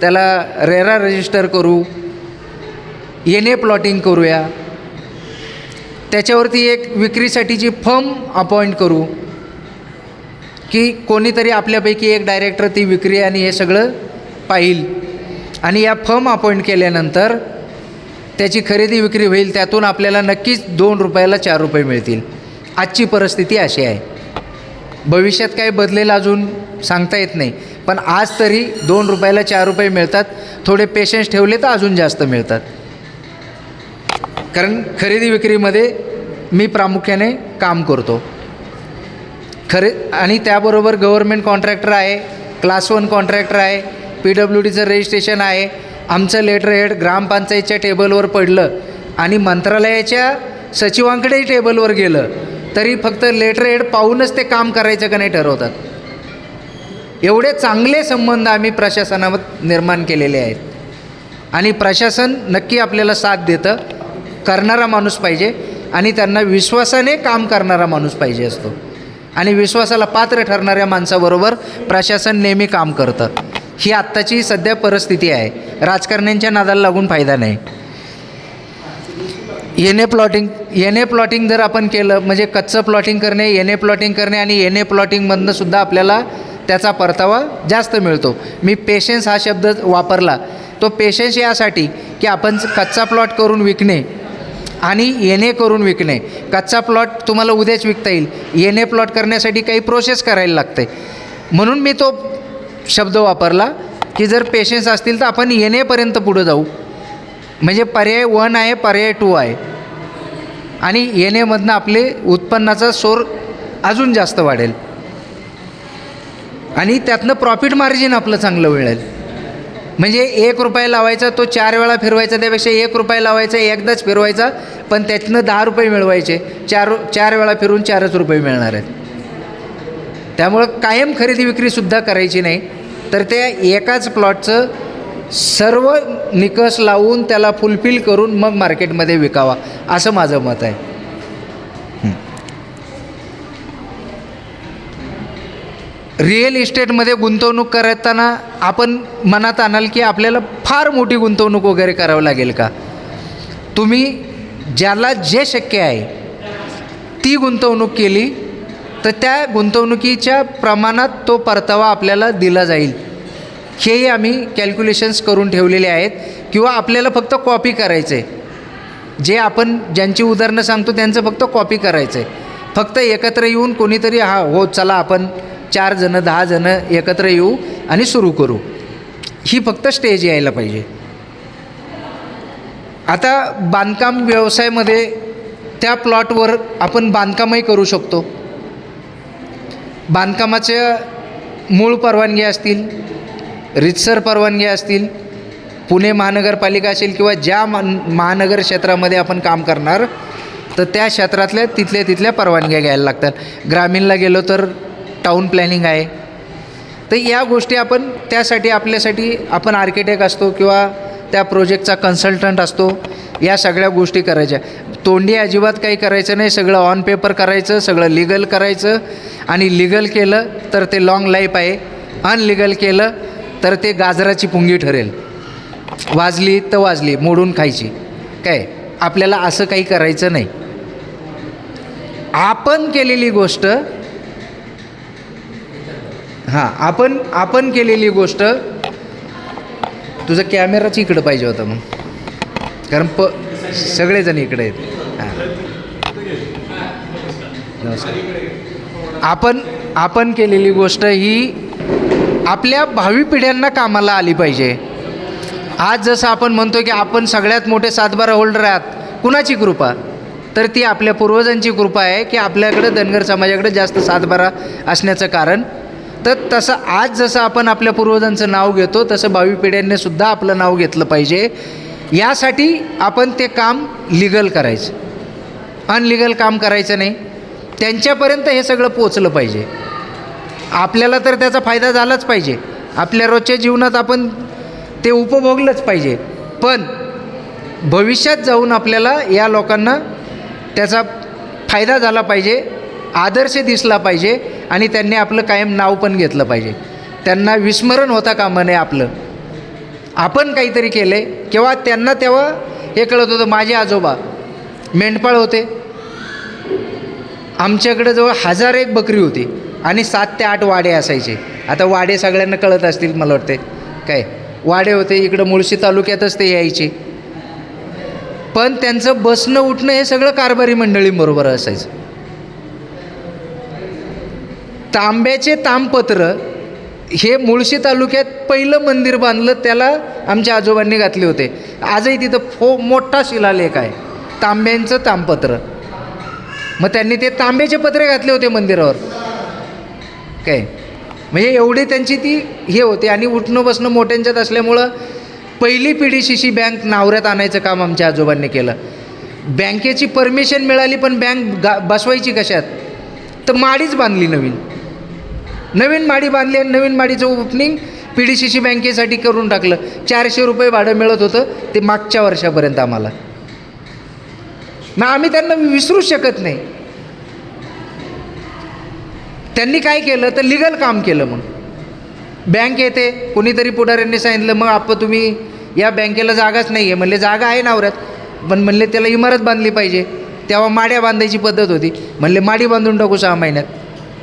त्याला RERA register करू N A plotting करूया. त्याच्यावरती एक विक्रीसाठीची फर्म अपॉइंट करू की कोणीतरी आपल्यापैकी एक डायरेक्टर ती विक्री आणि हे सगळं पाहिल. आणि या फर्म अपॉइंट केल्यानंतर त्याची खरेदी विक्री होईल त्यातून आपल्याला नक्कीच दोन रुपयाला चार रुपये मिळतील. आजची परिस्थिती अशी आहे. भविष्यात काही बदलेल अजून सांगता येत नाही. पण आज तरी दोन रुपयाला चार रुपये मिळतात. थोडे पेशन्स ठेवले तर अजून जास्त मिळतात. कारण खरेदी विक्रीमध्ये मी प्रामुख्याने काम करतो. खरे आणि त्याबरोबर गव्हर्मेंट कॉन्ट्रॅक्टर आहे क्लास वन कॉन्ट्रॅक्टर आहे पी डब्ल्यू डीचं रजिस्ट्रेशन आहे. आमचं लेटर हेड ग्रामपंचायतच्या टेबलवर पडलं आणि मंत्रालयाच्या सचिवांकडेही टेबलवर गेलं. तरी फक्त लेटर हेड पाहूनच ते काम करायचं का नाही ठरवतात. एवढे चांगले संबंध आम्ही प्रशासनावर निर्माण केलेले आहेत. आणि प्रशासन नक्की आपल्याला साथ देतं. करणारा माणूस पाहिजे आणि त्यांना विश्वासाने काम करणारा माणूस पाहिजे असतो. आणि विश्वासाला पात्र ठरणाऱ्या माणसाबरोबर प्रशासन नेहमी काम करतं. ही आत्ताची सध्या परिस्थिती आहे. राजकारण्यांच्या नादाला लागून फायदा नाही. N A plotting N A plotting जर आपण केलं म्हणजे कच्चं प्लॉटिंग करणे एन ए प्लॉटिंग करणे आणि एन ए प्लॉटिंगमधनं सुद्धा आपल्याला त्याचा परतावा जास्त मिळतो. मी पेशन्स हा शब्द वापरला. तो पेशन्स यासाठी की आपण कच्चा प्लॉट करून विकणे आणि येणे करून विकणे. कच्चा प्लॉट तुम्हाला उद्याच विकता येईल. येणे प्लॉट करण्यासाठी काही प्रोसेस करायला लागते. म्हणून मी तो शब्द वापरला की जर पेशन्स असतील तर आपण येणेपर्यंत पुढं जाऊ. म्हणजे पर्याय वन आहे पर्याय टू आहे. आणि येणेमधनं आपले उत्पन्नाचा सोर अजून जास्त वाढेल. आणि त्यातनं प्रॉफिट मार्जिन आपलं चांगलं मिळेल. म्हणजे एक रुपया लावायचा तो चार वेळा फिरवायचा त्यापेक्षा एक रुपया लावायचा एकदाच फिरवायचा पण त्यातनं दहा रुपये मिळवायचे. चार चार वेळा फिरून चारच रुपये मिळणार आहेत. त्यामुळं कायम खरेदी विक्रीसुद्धा करायची नाही. तर त्या एकाच प्लॉटचं सर्व निकष लावून त्याला फुलफिल करून मग मार्केटमध्ये विकावा. असं माझं मत आहे. रिअल इस्टेटमध्ये गुंतवणूक करताना आपण मनात आणाल की आपल्याला फार मोठी गुंतवणूक वगैरे करावं लागेल का? तुम्ही ज्याला जे शक्य आहे ती गुंतवणूक केली तर त्या गुंतवणुकीच्या प्रमाणात तो परतावा आपल्याला दिला जाईल. हेही आम्ही कॅल्क्युलेशन्स करून ठेवलेले आहेत किंवा आपल्याला फक्त कॉपी करायचं आहे जे आपण ज्यांची उदाहरणं सांगतो त्यांचं फक्त कॉपी करायचं आहे फक्त एकत्र येऊन कोणीतरी हा हो चला आपण चार जणं दहा जणं एकत्र येऊ आणि सुरू करू. ही फक्त स्टेज यायला पाहिजे. आता बांधकाम व्यवसायामध्ये त्या प्लॉटवर आपण बांधकामही करू शकतो. बांधकामाच्या मूळ परवानगी असतील रितसर परवानगी असतील पुणे महानगरपालिका असेल किंवा ज्या मान महानगर क्षेत्रामध्ये आपण काम करणार तर त्या क्षेत्रातल्या तिथल्या तिथल्या परवानग्या घ्यायला लागतात. ग्रामीणला गेलो तर टाऊन प्लॅनिंग आहे. तर या गोष्टी आपण त्यासाठी आपल्यासाठी आपण आर्किटेक्ट असतो किंवा त्या प्रोजेक्टचा कन्सल्टंट असतो या सगळ्या गोष्टी करायच्या. तोंडी अजिबात काही करायचं नाही सगळं ऑन पेपर करायचं सगळं लिगल करायचं. आणि लिगल केलं तर ते लाँग लाईफ आहे. अनलिगल केलं तर ते गाजराची पुंगी ठरेल. वाजली तर वाजली मोडून खायची. काय? आपल्याला असं काही करायचं नाही. आपण केलेली गोष्ट हां आपण आपण केलेली गोष्ट तुझं कॅमेराच इकडं पाहिजे होता मग. कारण प सगळेजण इकडे आहेत. हां. नमस्कार. आपण आपण केलेली गोष्ट ही आपल्या भावी पिढ्यांना कामाला आली पाहिजे. आज जसं आपण म्हणतो की आपण सगळ्यात मोठे सातबारा होल्डर आहात कुणाची कृपा? तर ती आपल्या पूर्वजांची कृपा आहे की आपल्याकडं धनगर समाजाकडे जास्त सातबारा असण्याचं कारण तर तसं आज जसं आपण आपल्या पूर्वजांचं नाव घेतो तसं भावी पिढ्यांनी सुद्धा आपलं नाव घेतलं पाहिजे. यासाठी आपण ते काम लिगल करायचं. अनलिगल काम करायचं नाही. त्यांच्यापर्यंत हे सगळं पोचलं पाहिजे. आपल्याला तर त्याचा फायदा झालाच पाहिजे. आपल्या रोजच्या जीवनात आपण ते उपभोगलंच पाहिजे. पण भविष्यात जाऊन आपल्याला या लोकांना त्याचा फायदा झाला पाहिजे आदर्श दिसला पाहिजे. आणि त्यांनी आपलं कायम नाव पण घेतलं पाहिजे. त्यांना विस्मरण होता कामा नये आपलं. आपण काहीतरी केलं आहे किंवा त्यांना तेव्हा हे कळत होतं माझे आजोबा मेंढपाळ होते. आमच्याकडे जवळ हजार एक बकरी होती आणि सात ते आठ वाडे असायचे. आता वाडे सगळ्यांना कळत असतील मला वाटते काय? वाडे होते इकडं मुळशी तालुक्यातच ते यायचे. पण त्यांचं बसणं उठणं हे सगळं कारभारी मंडळींबरोबर असायचं. तांब्याचे तामपत्र हे मुळशी तालुक्यात पहिलं मंदिर बांधलं त्याला आमच्या आजोबांनी घातले होते. आजही तिथं फो मोठा शिलालेख आहे. तांब्यांचं तामपत्र. मग त्यांनी ते तांब्याचे पत्रे घातले होते मंदिरावर. काय? म्हणजे एवढी त्यांची ती हे होते आणि उठणं बसणं मोठ्यांच्यात असल्यामुळं पहिली पिढी शिशी बँक नावऱ्यात आणायचं काम आमच्या आजोबांनी केलं. बँकेची परमिशन मिळाली पण बँक गा बसवायची कशात? तर माडीच बांधली नवीन. नवीन माडी बांधली आणि नवीन माडीचं opening P D C C बँकेसाठी करून टाकलं. चारशे रुपये भाडं मिळत होतं ते मागच्या वर्षापर्यंत आम्हाला. मग आम्ही त्यांना विसरूच शकत नाही. त्यांनी काय केलं तर लिगल काम केलं मग. बँक येते कोणीतरी पुढाऱ्यांनी सांगितलं मग आप तुम्ही या बँकेला जागाच नाही आहे म्हणले जागा आहे नावऱ्यात पण म्हणले त्याला इमारत बांधली पाहिजे. तेव्हा माड्या बांधायची पद्धत होती. म्हणले माडी बांधून टाकू सहा महिन्यात.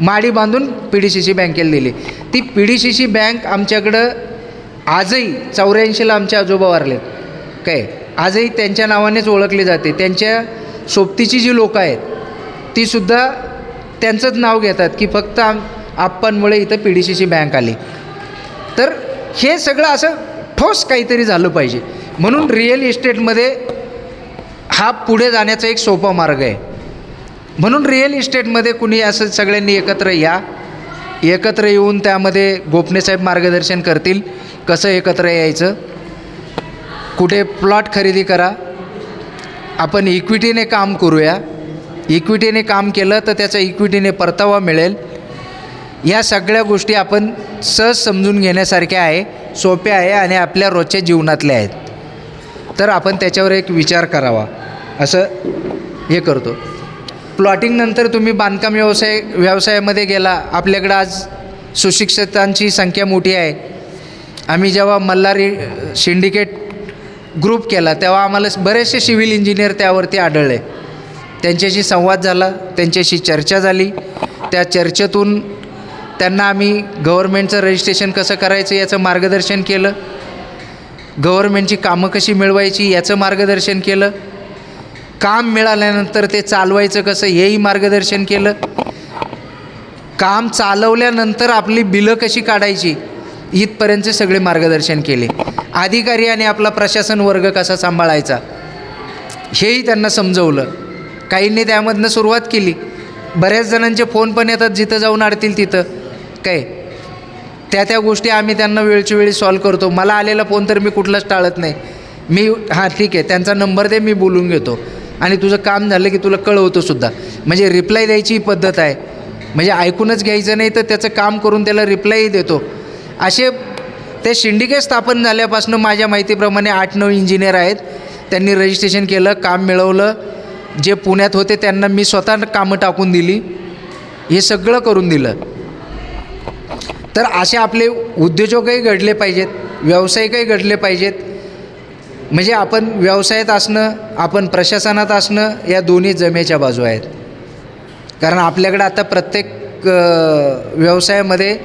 माडी बांधून पी डी सी सी बँकेला दिली. ती P D C C bank आमच्याकडं आजही चौऱ्याऐंशीला आमच्या आजोबा वारले. काय? आजही त्यांच्या नावानेच ओळखली जाते. त्यांच्या सोबतीची जी लोकं आहेत तीसुद्धा त्यांचंच नाव घेतात की फक्त आम आप्पांमुळे इथं P D C C bank आली. तर हे सगळं असं ठोस काहीतरी झालं पाहिजे. म्हणून रिअल इस्टेटमध्ये हा पुढे जाण्याचा एक सोपा मार्ग आहे. म्हणून रिअल इस्टेटमध्ये कुणी असं सगळ्यांनी एकत्र या. एकत्र येऊन त्यामध्ये गोपनेसाहेब मार्गदर्शन करतील. कसं एकत्र यायचं? कुठे प्लॉट खरेदी करा. आपण इक्विटीने काम करूया. इक्विटीने काम केलं तर त्याचा इक्विटीने परतावा मिळेल. या सगळ्या गोष्टी आपण सहज समजून घेण्यासारख्या आहे सोप्या आहे आणि आपल्या रोजच्या जीवनातल्या आहेत. तर आपण त्याच्यावर एक विचार करावा. असं हे करतो. प्लॉटिंगनंतर तुम्ही बांधकाम व्यवसाय व्यवसायामध्ये गेला. आपल्याकडं आज सुशिक्षितांची संख्या मोठी आहे. आम्ही जेव्हा मल्हारी सिंडिकेट ग्रुप केला तेव्हा आम्हाला बरेचसे सिव्हिल इंजिनियर त्यावरती आढळले. त्यांच्याशी संवाद झाला त्यांच्याशी चर्चा झाली. त्या चर्चेतून त्यांना आम्ही गव्हर्मेंटचं रजिस्ट्रेशन कसं करायचं याचं मार्गदर्शन केलं. गव्हर्मेंटची कामं कशी मिळवायची याचं मार्गदर्शन केलं. काम मिळाल्यानंतर ते चालवायचं कसं हेही मार्गदर्शन केलं. काम चालवल्यानंतर आपली बिलं कशी काढायची इथपर्यंतचे सगळे मार्गदर्शन केले. अधिकारी आणि आपला प्रशासन वर्ग कसा सांभाळायचा हेही त्यांना समजवलं. काहींनी त्यामधनं सुरुवात केली. बऱ्याच जणांचे फोन पण येतात जिथं जाऊन अडतील तिथं. काय? त्या त्या गोष्टी आम्ही त्यांना वेळच्या वेळी सॉल्व करतो. मला आलेला फोन तर मी कुठलाच टाळत नाही. मी हां ठीक आहे. त्यांचा नंबर दे मी बोलून घेतो. आणि तुझं काम झालं की तुला कळवतो सुद्धा. म्हणजे रिप्लाय द्यायची पद्धत आहे. म्हणजे ऐकूनच घ्यायचं नाही तर त्याचं काम करून त्याला रिप्लायही देतो. असे ते शिंडिकेट स्थापन झाल्यापासून माझ्या माहितीप्रमाणे आठ नऊ इंजिनियर आहेत. त्यांनी रजिस्ट्रेशन केलं काम मिळवलं. जे पुण्यात होते त्यांना मी स्वतः कामं टाकून दिली. हे सगळं करून दिलं. तर असे आपले उद्योजकही घडले पाहिजेत व्यावसायिकही घडले पाहिजेत. म्हणजे आपण व्यवसायात असणं आपण प्रशासनात असणं या दोन्ही जमेच्या बाजू आहेत. कारण आपल्याकडं आता प्रत्येक व्यवसायामध्ये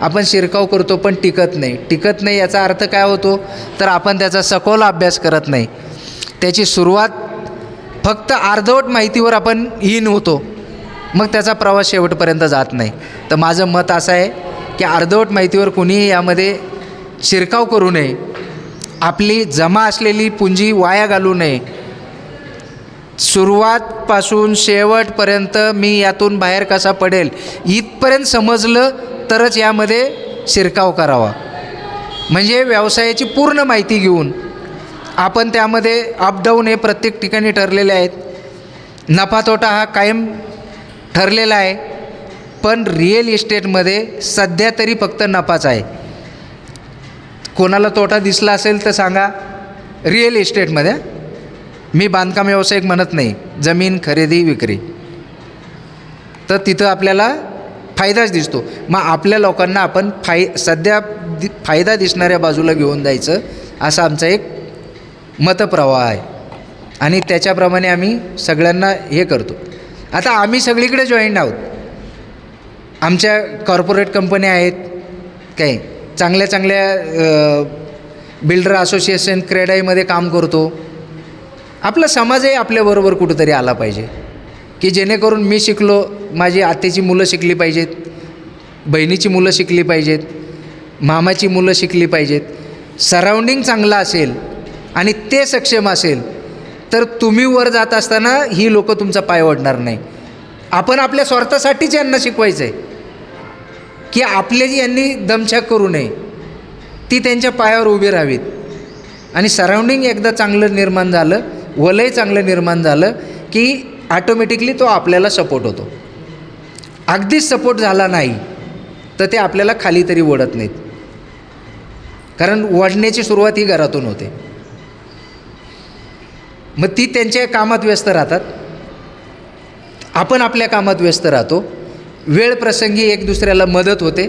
आपण शिरकाव करतो पण टिकत नाही. टिकत नाही याचा अर्थ काय होतो? तर आपण त्याचा सखोल अभ्यास करत नाही. त्याची सुरुवात फक्त अर्धवट माहितीवर आपण हीन होतो. मग त्याचा प्रवास शेवटपर्यंत जात नाही. तर माझं मत असं आहे की अर्धवट माहितीवर कुणीही यामध्ये शिरकाव करू नये. आपली जमा असलेली पुंजी वाया घालू नये. सुरुवातपासून शेवटपर्यंत मी यातून बाहेर कसा पडेल इथपर्यंत समजलं तरच यामध्ये शिरकाव करावा. म्हणजे व्यवसायाची पूर्ण माहिती घेऊन आपण त्यामध्ये अपडाऊन हे प्रत्येक ठिकाणी ठरलेले आहेत. नफा तोटा हा कायम ठरलेला आहे पण रिअल इस्टेटमध्ये सध्या तरी फक्त नफाच आहे. कोणाला तोटा दिसला असेल तर सांगा. रिअल इस्टेटमध्ये मी बांधकाम व्यावसायिक म्हणत नाही. जमीन खरेदी विक्री. तर तिथं आपल्याला फायदाच दिसतो. मग आपल्या लोकांना आपण फाय सध्या दि फायदा दिसणाऱ्या बाजूला घेऊन जायचं असा आमचा एक मतप्रवाह आहे. आणि त्याच्याप्रमाणे आम्ही सगळ्यांना हे करतो. आता आम्ही सगळीकडे जॉईंट आहोत. आमच्या कॉर्पोरेट कंपन्या आहेत काही. चांगल्या चांगल्या बिल्डर असोसिएशन क्रेडाईमध्ये काम करतो. आपला समाजही आपल्याबरोबर कुठंतरी आला पाहिजे. की जेणेकरून मी शिकलो माझी आत्याची मुलं शिकली पाहिजेत बहिणीची मुलं शिकली पाहिजेत मामाची मुलं शिकली पाहिजेत. सराउंडिंग चांगलं असेल आणि ते सक्षम असेल तर तुम्ही वर जात असताना ही लोकं तुमचा पाय ओढणार नाही. आपण आपल्या स्वार्थासाठीच यांना शिकवायचं आहे की आपले जी यांनी दमछाक करू नये ती त्यांच्या पायावर उभी राहावीत. आणि सराउंडिंग एकदा चांगलं निर्माण झालं वलय चांगलं निर्माण झालं की ॲटोमॅटिकली तो आपल्याला सपोर्ट होतो. अगदीच सपोर्ट झाला नाही तर ते आपल्याला खाली तरी ओढत नाहीत. कारण ओढण्याची सुरुवात ही घरातून होते. मग ती त्यांच्या कामात व्यस्त राहतात. आपण आपल्या कामात व्यस्त राहतो. वेळ प्रसंगी एक दुसऱ्याला मदत होते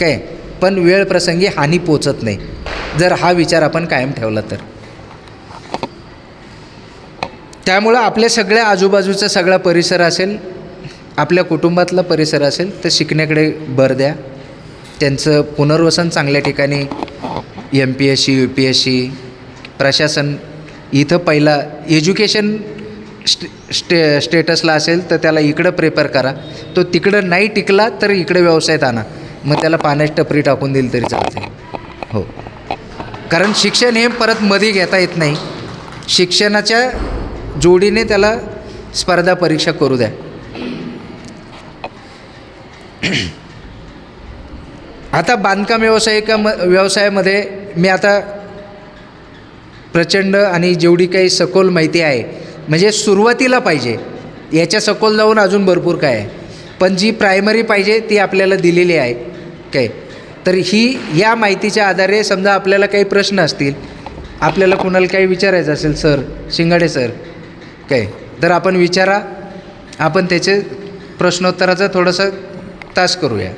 काय? पण वेळ प्रसंगी हानी पोचत नाही. जर हा विचार आपण कायम ठेवला तर. त्यामुळं आपल्या सगळ्या आजूबाजूचा सगळा परिसर असेल आपल्या कुटुंबातला परिसर असेल तर शिकण्याकडे भर द्या. त्यांचं पुनर्वसन चांगल्या ठिकाणी M P S C U P S C प्रशासन इथं पहिला एज्युकेशन स्टे स्टे स्टेटसला असेल तर त्याला इकडं प्रेफर करा. तो तिकडं नाही टिकला तर इकडे व्यवसायात आणा. मग त्याला पाण्याची टपरी टाकून दिली तरी चालते हो. कारण शिक्षण हे परत मध्ये घेता येत नाही. शिक्षणाच्या जोडीने त्याला स्पर्धा परीक्षा करू द्या. आता बांधकाम व्यावसायिका व्यवसायामध्ये मी आता प्रचंड आणि जेवढी काही सखोल माहिती आहे म्हणजे सुरुवातीला पाहिजे. याच्या सखोल जाऊन अजून भरपूर काय आहे. पण जी प्रायमरी पाहिजे ती आपल्याला दिलेली आहे. काय तर ही या माहितीच्या आधारे समजा आपल्याला काही प्रश्न असतील आपल्याला कुणाला काही विचारायचं असेल सर शिंगाडे सर काय तर आपण विचारा. आपण त्याचे प्रश्नोत्तराचा थोडंसं तास करूया.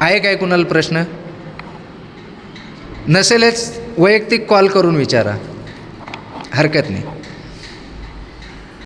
आहे काय कुणाला प्रश्न? नसेलच वैयक्तिक कॉल करून विचारा. हरकत नाही.